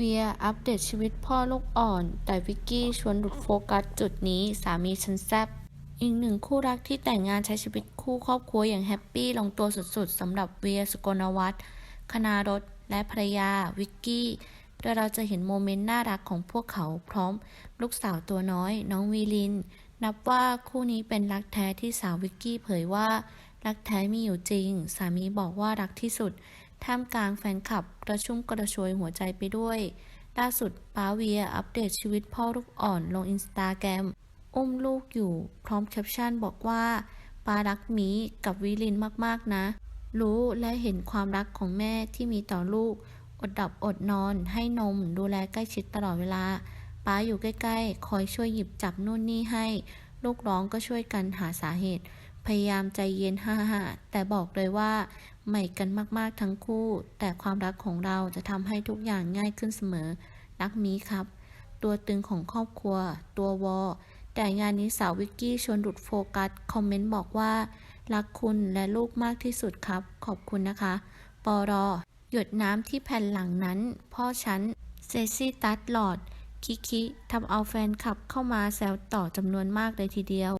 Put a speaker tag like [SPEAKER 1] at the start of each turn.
[SPEAKER 1] เวียอัปเดตชีวิตพ่อลูกอ่อน แต่วิกกี้ชวนหลุดโฟกัสจุดนี้สามีฉันแซบอีกหนึ่งคู่รักที่แต่งงานใช้ชีวิตคู่ครอบครัวอย่างแฮปปี้ลงตัวสุดๆสำหรับเวียสกลวัฒน์คณารถและภรรยาวิกกี้โดยเราจะเห็นโมเมนต์น่ารักของพวกเขาพร้อม ลูกสาวตัวน้อย น้องวีลิน นับว่าคู่นี้เป็นรักแท้ที่สาววิกกี้เผยว่า รักแท้มีอยู่จริง สามีบอกว่ารักที่สุด ท่ามกลางแฟนคลับกระชุ่มกระชวยหัวใจไปด้วย ล่าสุดป้าเวียอัปเดตชีวิตพ่อลูกอ่อนลงอินสตาแกรมอุ้มลูกอยู่ พร้อมแคปชั่นบอกว่าป้ารักมีกับวิลินมากๆนะ รู้และเห็นความรักของแม่ที่มีต่อลูก อดดับอดนอน ให้นม ดูแลใกล้ชิดตลอดเวลาป้าอยู่ใกล้ๆ คอยช่วยหยิบจับนู่นนี่ให้ ลูกร้องก็ช่วยกันหาสาเหตุ พยายามใจเย็นฮ่าฮ่าแต่บอกเลยว่าใหม่กันมากๆทั้งคู่ แต่ความรักของเราจะทำให้ทุกอย่างง่ายขึ้นเสมอ รักมีครับ ตัวตึงของครอบครัว ตัววอ แต่งานนี้สาววิกกี้ชวนหลุดโฟกัส คอมเมนต์บอกว่า รักคุณและลูกมากที่สุดครับ ขอบคุณนะคะ ปอรอ หยดน้ำที่แผ่นหลังนั้น พ่อฉัน เซซี่ตัดหลอด คิคิทำเอาแฟนคลับเข้ามาแซวต่อจำนวนมากเลยทีเดียว